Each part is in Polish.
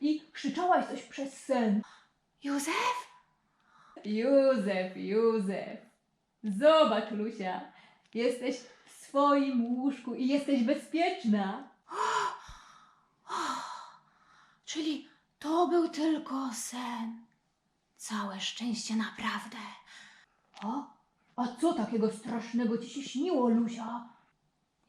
i krzyczałaś coś przez sen. Józef? Józef, Józef. Zobacz, Lusia, jesteś w swoim łóżku i jesteś bezpieczna. Czyli to był tylko sen. Całe szczęście naprawdę. A, a co takiego strasznego ci się śniło, Lusia?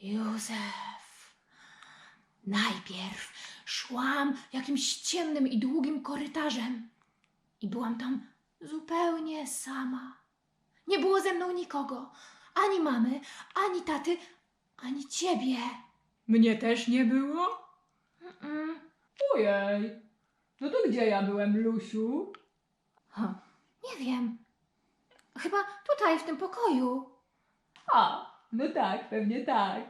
Józef. Najpierw szłam jakimś ciemnym i długim korytarzem i byłam tam zupełnie sama. Nie było ze mną nikogo, ani mamy, ani taty, ani ciebie. Mnie też nie było? Mm-mm. Ojej, no to gdzie ja byłem, Lusiu? Ha, nie wiem. Chyba tutaj, w tym pokoju. A, no tak, pewnie tak.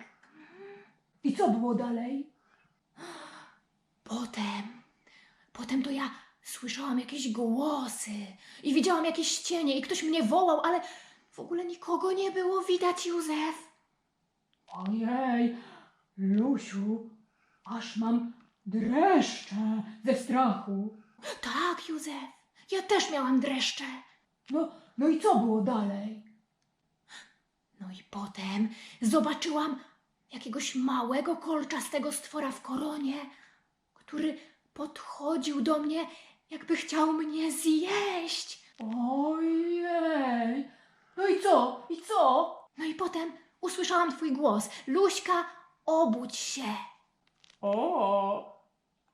I co było dalej? Potem, potem to ja słyszałam jakieś głosy i widziałam jakieś cienie i ktoś mnie wołał, ale w ogóle nikogo nie było widać, Józef. Ojej, Lusiu, aż mam dreszcze ze strachu. Tak, Józef, ja też miałam dreszcze. No, no i co było dalej? No i potem zobaczyłam jakiegoś małego kolczastego stwora w koronie, który podchodził do mnie, jakby chciał mnie zjeść. Ojej, no i co, i co? No i potem usłyszałam twój głos. Luśka, obudź się. O,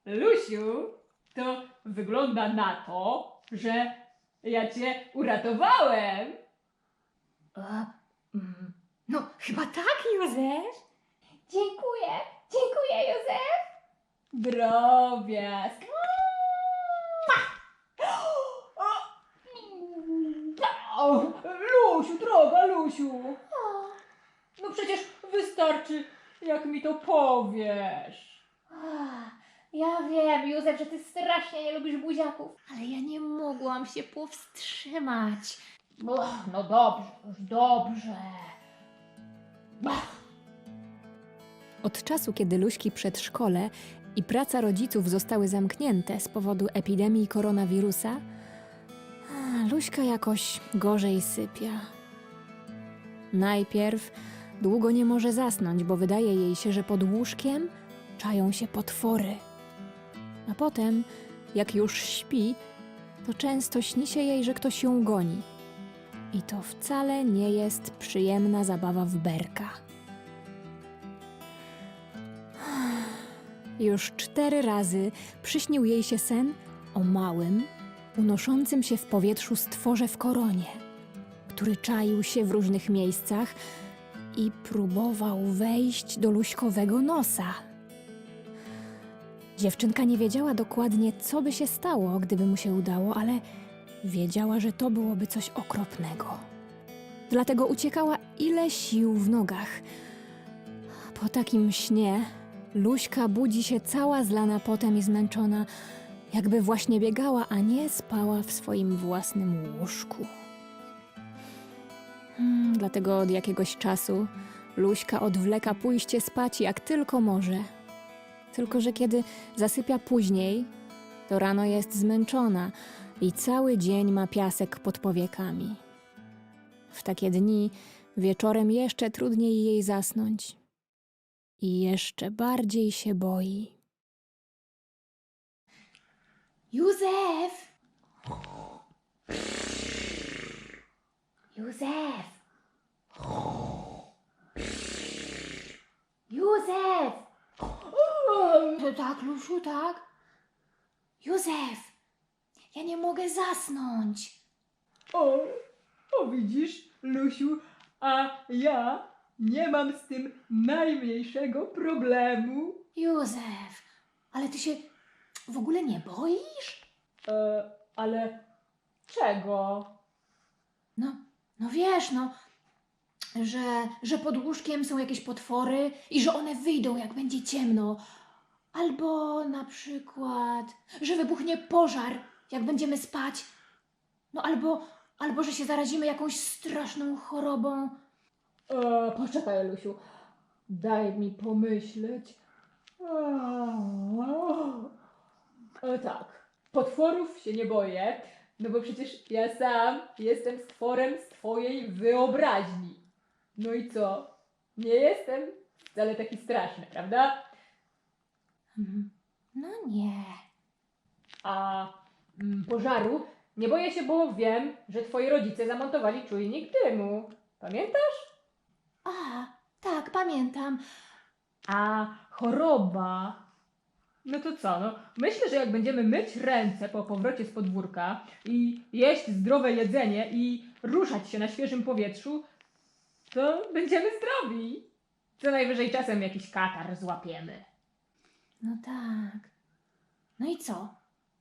Lusiu, to wygląda na to, że ja cię uratowałem. E, mm, no, chyba tak, Józef. Dziękuję, dziękuję, Józef. Drobiazg. O, Lusiu, droga Lusiu. No przecież wystarczy, jak mi to powiesz. Ja wiem, Józef, że ty strasznie nie lubisz buziaków, ale ja nie mogłam się powstrzymać. Ach, No dobrze, już dobrze. Od czasu, kiedy Luśki przedszkole i praca rodziców zostały zamknięte z powodu epidemii koronawirusa, Luśka jakoś gorzej sypia. Najpierw długo nie może zasnąć, bo wydaje jej się, że pod łóżkiem czają się potwory. A potem, jak już śpi, to często śni się jej, że ktoś ją goni. I to wcale nie jest przyjemna zabawa w berka. Już cztery razy przyśnił jej się sen o małym, unoszącym się w powietrzu stworze w koronie, który czaił się w różnych miejscach i próbował wejść do luśkowego nosa. Dziewczynka nie wiedziała dokładnie, co by się stało, gdyby mu się udało, ale wiedziała, że to byłoby coś okropnego. Dlatego uciekała ile sił w nogach. Po takim śnie Luśka budzi się cała zlana potem i zmęczona, jakby właśnie biegała, a nie spała w swoim własnym łóżku. Hmm, dlatego od jakiegoś czasu Luśka odwleka pójście spać jak tylko może. Tylko, że kiedy zasypia później, to rano jest zmęczona i cały dzień ma piasek pod powiekami. W takie dni wieczorem jeszcze trudniej jej zasnąć i jeszcze bardziej się boi. Józef! Józef! Józef! To tak, Lusiu, tak? Józef! Ja nie mogę zasnąć. O, o widzisz, Lusiu, a ja nie mam z tym najmniejszego problemu. Józef, ale ty się w ogóle nie boisz? E, ale czego? No, no wiesz, no, że, że pod łóżkiem są jakieś potwory i że one wyjdą, jak będzie ciemno. Albo na przykład, że wybuchnie pożar, jak będziemy spać. No albo, albo że się zarazimy jakąś straszną chorobą. E, poczekaj, Lusiu, daj mi pomyśleć. E, tak, potworów się nie boję, no bo przecież ja sam jestem stworem z twojej wyobraźni. No i co? Nie jestem wcale taki straszny, prawda? Mhm. No nie. A mm, pożaru nie boję się, bo wiem, że twoi rodzice zamontowali czujnik dymu. Pamiętasz? A, tak, pamiętam. A choroba. No to co? No, myślę, że jak będziemy myć ręce po powrocie z podwórka i jeść zdrowe jedzenie i ruszać się na świeżym powietrzu, to będziemy zdrowi. Co najwyżej czasem jakiś katar złapiemy. No tak. No i co?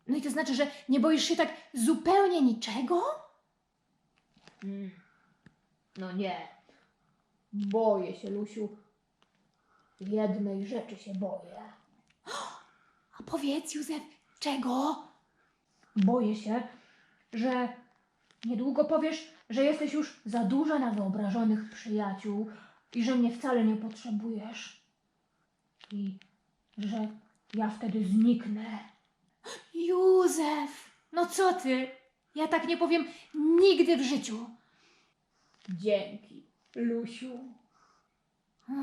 No i to znaczy, że nie boisz się tak zupełnie niczego? Mm. No nie. Boję się, Lusiu. Jednej rzeczy się boję. A powiedz, Józef, czego? Boję się, że niedługo powiesz, że jesteś już za duża na wyobrażonych przyjaciół i że mnie wcale nie potrzebujesz. I że ja wtedy zniknę. Józef, no co ty? Ja tak nie powiem nigdy w życiu. Dzięki, Lusiu. A,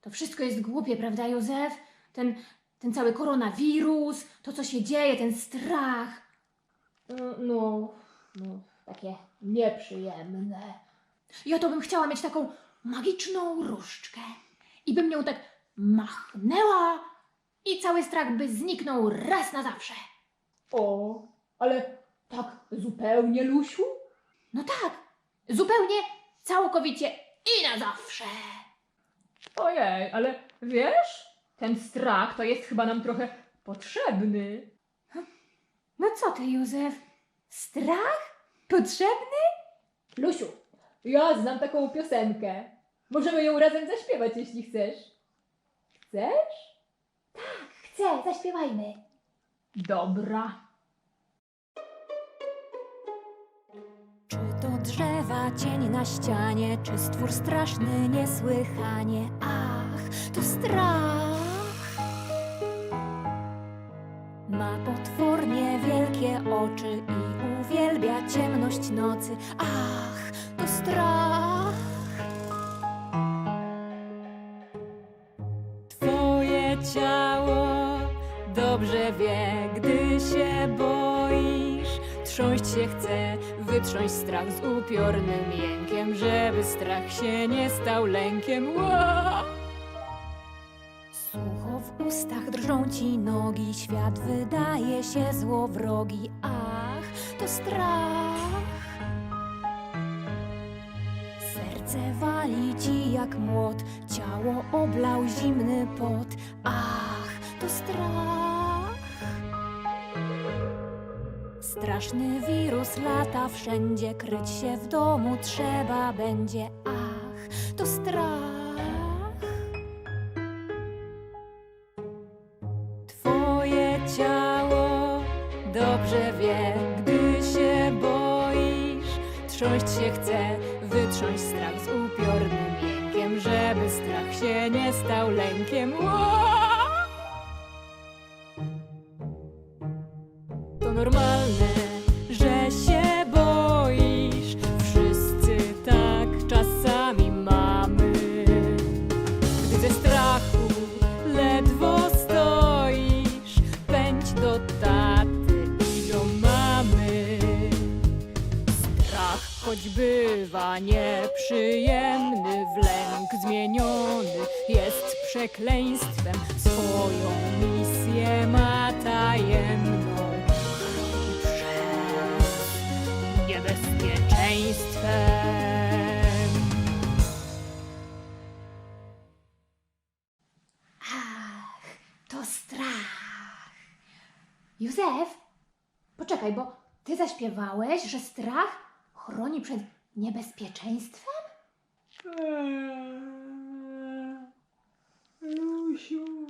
to wszystko jest głupie, prawda, Józef? Ten, ten cały koronawirus, to co się dzieje, ten strach. No, no, takie nieprzyjemne. Ja to bym chciała mieć taką magiczną różdżkę i bym nią tak machnęła i cały strach by zniknął raz na zawsze. O, ale tak zupełnie, Lusiu? No tak, zupełnie, całkowicie i na zawsze. Ojej, ale wiesz, ten strach to jest chyba nam trochę potrzebny. No co ty, Józef? Strach? Potrzebny? Lusiu, ja znam taką piosenkę. Możemy ją razem zaśpiewać, jeśli chcesz. Chcesz? Chcę, zaśpiewajmy. Dobra. Drzewa, cień na ścianie, czy stwór straszny niesłychanie? Ach, to strach. Ma potwornie wielkie oczy i uwielbia ciemność nocy. Ach, to strach. Twoje ciało dobrze wie, gdy się boisz. Trząść się chce, wytrząść strach z upiornym jękiem, żeby strach się nie stał lękiem. Ła! Sucho w ustach drżą ci nogi, świat wydaje się złowrogi. Ach, to strach. Serce wali ci jak młot, ciało oblał zimny pot. Ach, to strach. Straszny wirus lata wszędzie, kryć się w domu trzeba będzie. Ach, to strach. Twoje ciało dobrze wie, gdy się boisz. Trząść się chce, wytrząść strach z upiornym jękiem, żeby strach się nie stał lękiem. Choć bywa nieprzyjemny, w lęk zmieniony jest przekleństwem. Swoją misję ma tajemną. Przed niebezpieczeństwem. Ach, to strach. Józef, poczekaj, bo ty zaśpiewałeś, że strach chroni przed niebezpieczeństwem? Lusiu.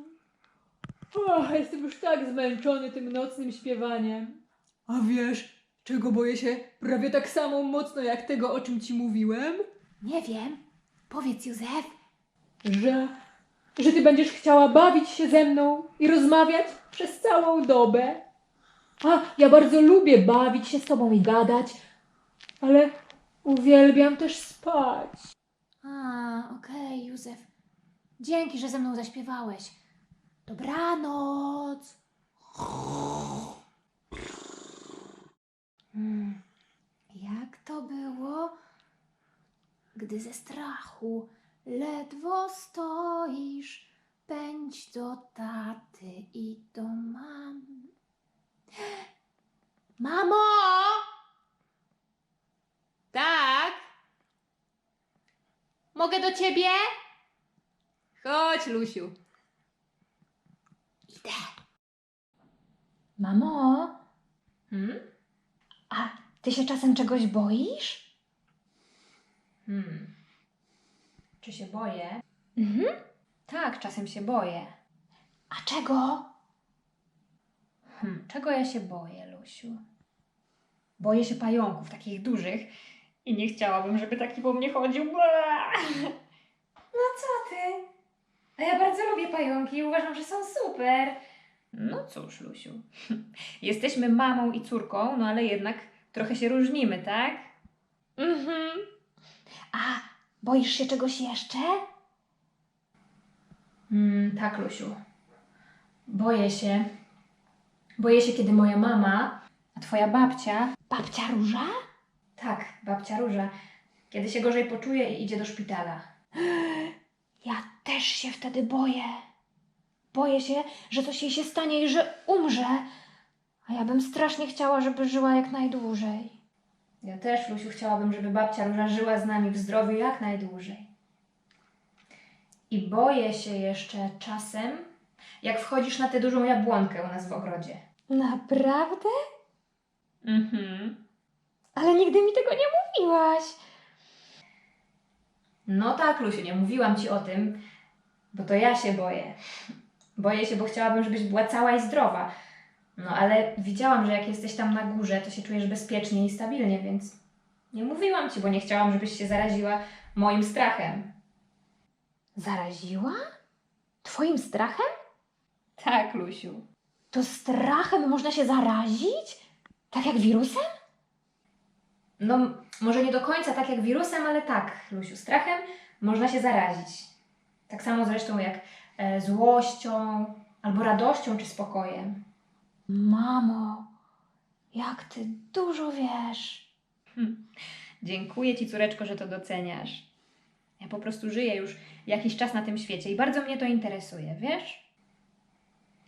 Och, jestem już tak zmęczony tym nocnym śpiewaniem. A wiesz, czego boję się prawie tak samo mocno jak tego, o czym ci mówiłem? Nie wiem. Powiedz, Józef. Że, że ty będziesz chciała bawić się ze mną i rozmawiać przez całą dobę. A ja bardzo lubię bawić się z tobą i gadać, ale uwielbiam też spać. A, okej, Józef. Dzięki, że ze mną zaśpiewałeś. Dobranoc. Hmm. Jak to było, gdy ze strachu ledwo stoisz? Pędź do taty i do mamy. Mamo! Tak? Mogę do ciebie? Chodź, Lusiu. Idę. Mamo, Hmm? a ty się czasem czegoś boisz? Hmm. Czy się boję? Mhm. Tak, czasem się boję. A czego? Hmm. Czego ja się boję, Lusiu? Boję się pająków, takich dużych. I nie chciałabym, żeby taki po mnie chodził. No co ty? A ja bardzo lubię pająki i uważam, że są super. No cóż, Lusiu. Jesteśmy mamą i córką, no ale jednak trochę się różnimy, tak? Mhm. A boisz się czegoś jeszcze? Mm, tak, Lusiu. Boję się. Boję się, kiedy moja mama, a twoja babcia, Babcia Róża? Tak, babcia Róża, kiedy się gorzej poczuje i idzie do szpitala. Ja też się wtedy boję. Boję się, że coś jej się stanie i że umrze. A ja bym strasznie chciała, żeby żyła jak najdłużej. Ja też, Lusiu, chciałabym, żeby babcia Róża żyła z nami w zdrowiu jak najdłużej. I boję się jeszcze czasem, jak wchodzisz na tę dużą jabłonkę u nas w ogrodzie. Naprawdę? Mhm. Ale nigdy mi tego nie mówiłaś. No tak, Lusiu, nie mówiłam ci o tym, bo to ja się boję. Boję się, bo chciałabym, żebyś była cała i zdrowa. No ale widziałam, że jak jesteś tam na górze, to się czujesz bezpiecznie i stabilnie, więc nie mówiłam ci, bo nie chciałam, żebyś się zaraziła moim strachem. Zaraziła? Twoim strachem? Tak, Lusiu. To strachem można się zarazić? Tak jak wirusem? No, może nie do końca tak jak wirusem, ale tak, Lusiu, strachem można się zarazić. Tak samo zresztą jak e, złością, albo radością czy spokojem. Mamo, jak ty dużo wiesz. Dziękuję Ci, córeczko, że to doceniasz. Ja po prostu żyję już jakiś czas na tym świecie i bardzo mnie to interesuje, wiesz?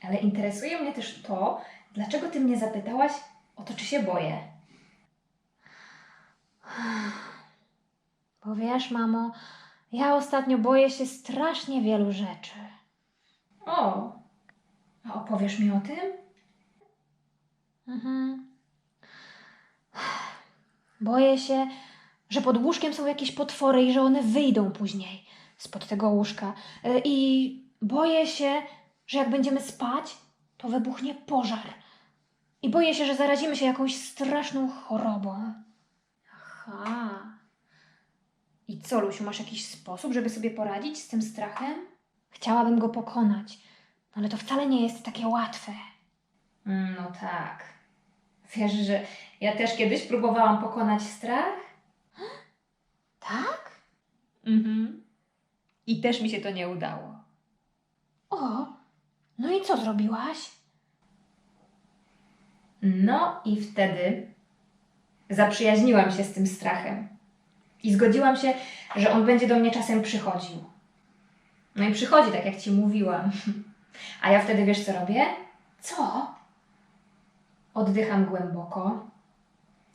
Ale interesuje mnie też to, dlaczego Ty mnie zapytałaś o to, czy się boję. Bo wiesz, mamo, ja ostatnio boję się strasznie wielu rzeczy. O, a opowiesz mi o tym? Mhm. Boję się, że pod łóżkiem są jakieś potwory i że one wyjdą później spod tego łóżka. Y, I boję się, że jak będziemy spać, to wybuchnie pożar. I boję się, że zarazimy się jakąś straszną chorobą. Aha. I co, Lusiu, masz jakiś sposób, żeby sobie poradzić z tym strachem? Chciałabym go pokonać, ale to wcale nie jest takie łatwe. Mm, No tak. Wiesz, że ja też kiedyś próbowałam pokonać strach? Tak? Mhm. I też mi się to nie udało. O, no i co zrobiłaś? No i wtedy zaprzyjaźniłam się z tym strachem. I zgodziłam się, że on będzie do mnie czasem przychodził. No i przychodzi, tak jak ci mówiłam. A ja wtedy wiesz, co robię? Co? Oddycham głęboko,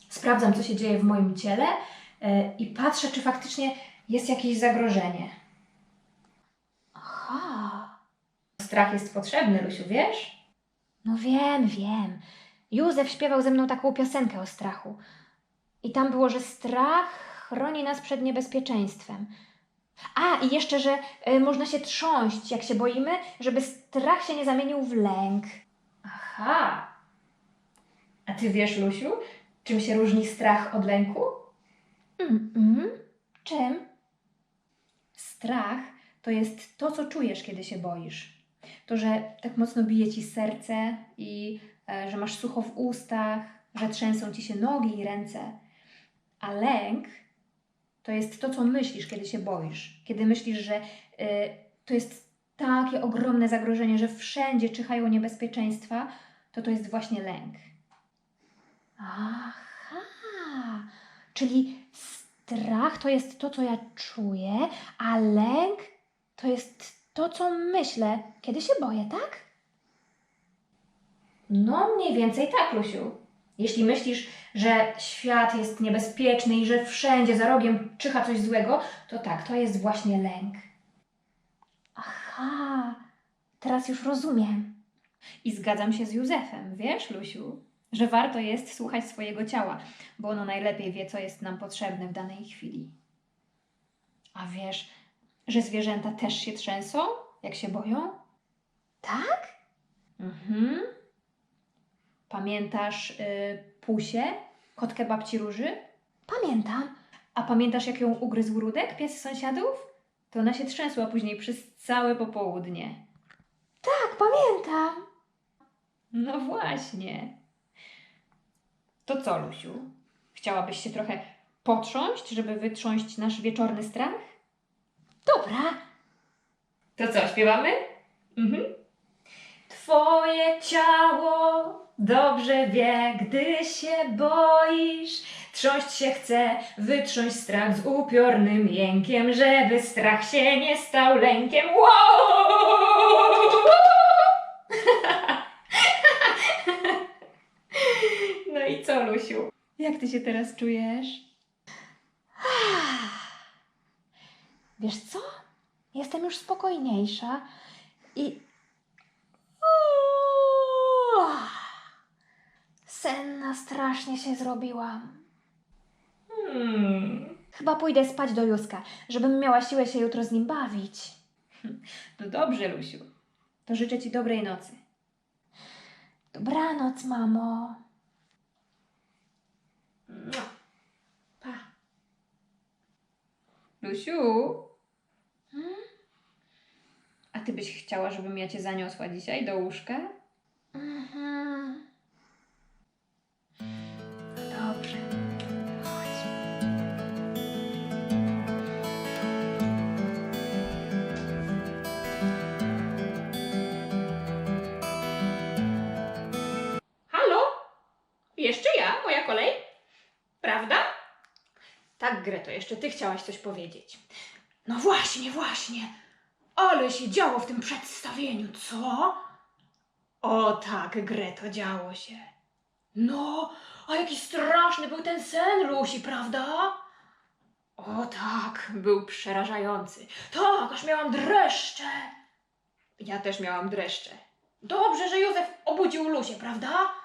sprawdzam, co się dzieje w moim ciele e, i patrzę, czy faktycznie jest jakieś zagrożenie. Aha. Strach jest potrzebny, Lusiu, wiesz? No wiem, wiem. Józef śpiewał ze mną taką piosenkę o strachu. I tam było, że strach chroni nas przed niebezpieczeństwem. A, i jeszcze, że y, można się trząść, jak się boimy, żeby strach się nie zamienił w lęk. Aha. A ty wiesz, Lusiu, czym się różni strach od lęku? Mm-mm. Czym? Strach to jest to, co czujesz, kiedy się boisz. To, że tak mocno bije ci serce i e, że masz sucho w ustach, że trzęsą ci się nogi i ręce. A lęk to jest to, co myślisz, kiedy się boisz. Kiedy myślisz, że e, to jest takie ogromne zagrożenie, że wszędzie czyhają niebezpieczeństwa, to to jest właśnie lęk. Aha. Czyli strach to jest to, co ja czuję, a lęk to jest to, co myślę, kiedy się boję, tak? No, mniej więcej tak, Lusiu. Jeśli myślisz, że świat jest niebezpieczny i że wszędzie za rogiem czyha coś złego, to tak, to jest właśnie lęk. Aha. Teraz już rozumiem. I zgadzam się z Józefem, wiesz, Lusiu, że warto jest słuchać swojego ciała, bo ono najlepiej wie, co jest nam potrzebne w danej chwili. A wiesz, że zwierzęta też się trzęsą, jak się boją? Tak? Mhm. Pamiętasz y, Pusię, kotkę babci Róży? Pamiętam. A pamiętasz, jak ją ugryzł Rudek, pies sąsiadów? To ona się trzęsła później przez całe popołudnie. Tak, pamiętam. No właśnie. To co, Lusiu? Chciałabyś się trochę potrząść, żeby wytrząść nasz wieczorny strach? Dobra. To co, śpiewamy? Mhm. Twoje ciało dobrze wie, gdy się boisz. Trząść się chce, wytrząść strach z upiornym jękiem, żeby strach się nie stał lękiem. Wow! No i co, Lusiu? Jak ty się teraz czujesz? Wiesz co? Jestem już spokojniejsza i. Senna strasznie się zrobiłam. Hmm. Chyba pójdę spać do Józka, żebym miała siłę się jutro z nim bawić. No dobrze, Lusiu. To życzę ci dobrej nocy. Dobranoc, mamo. Pa. Lusiu? Hmm? A ty byś chciała, żebym ja cię zaniosła dzisiaj do łóżka? Mhm. Moja kolej? Prawda? Tak, Greto, jeszcze ty chciałaś coś powiedzieć. No właśnie, właśnie. Ale się działo w tym przedstawieniu, co? O tak, Greto, działo się. No, a jaki straszny był ten sen Lusi, prawda? O tak, był przerażający. Tak, aż miałam dreszcze. Ja też miałam dreszcze. Dobrze, że Józef obudził Lusię, prawda?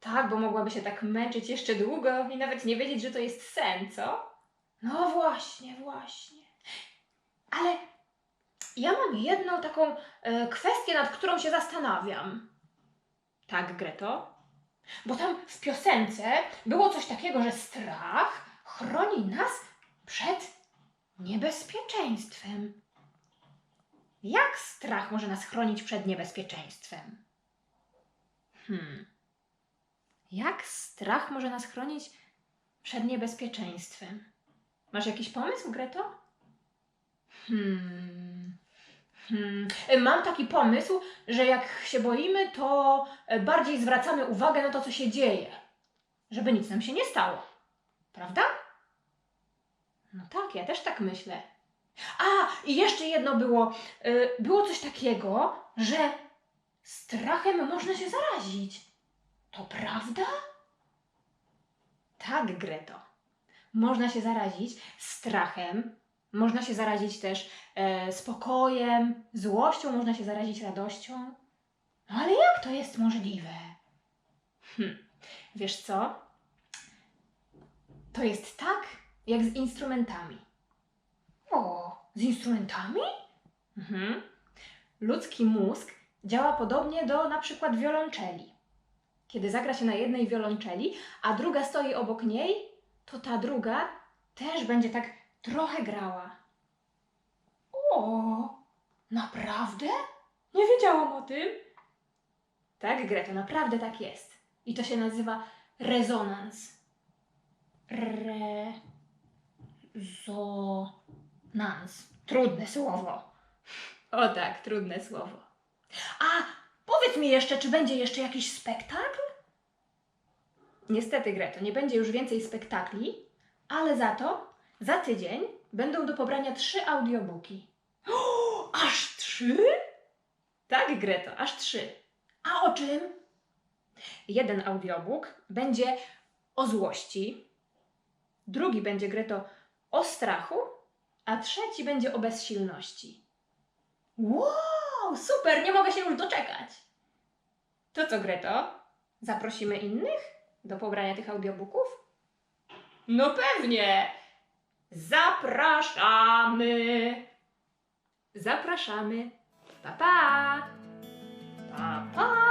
Tak, bo mogłaby się tak męczyć jeszcze długo i nawet nie wiedzieć, że to jest sen, co? No właśnie, właśnie. Ale ja mam jedną taką e, kwestię, nad którą się zastanawiam. Tak, Greto? Bo tam w piosence było coś takiego, że strach chroni nas przed niebezpieczeństwem. Jak strach może nas chronić przed niebezpieczeństwem? Hmm. Jak strach może nas chronić przed niebezpieczeństwem? Masz jakiś pomysł, Greto? Hmm. Hmm. Mam taki pomysł, że jak się boimy, to bardziej zwracamy uwagę na to, co się dzieje, żeby nic nam się nie stało. Prawda? No tak, ja też tak myślę. A, i jeszcze jedno było. e, Było coś takiego, że strachem można się zarazić. To prawda? Tak, Greto. Można się zarazić strachem, można się zarazić też e, spokojem, złością, można się zarazić radością. No ale jak to jest możliwe? Hm. Wiesz co? To jest tak, jak z instrumentami. O, z instrumentami? Mhm. Ludzki mózg działa podobnie do na przykład wiolonczeli. Kiedy zagra się na jednej wiolonczeli, a druga stoi obok niej, to ta druga też będzie tak trochę grała. O, naprawdę? Nie wiedziałam o tym. Tak, Greto, naprawdę tak jest. I to się nazywa rezonans. Re... Zo... Nans. Trudne słowo. O tak, trudne słowo. A powiedz mi jeszcze, czy będzie jeszcze jakiś spektakl? Niestety, Greto, nie będzie już więcej spektakli, ale za to za tydzień będą do pobrania trzy audiobooki. O, aż trzy? Tak, Greto, aż trzy. A o czym? Jeden audiobook będzie o złości, drugi będzie, Greto, o strachu, a trzeci będzie o bezsilności. Wow, super, nie mogę się już doczekać. To co, Greto? Zaprosimy innych do pobrania tych audiobooków? No pewnie! Zapraszamy! Zapraszamy! Pa, pa! Pa, pa!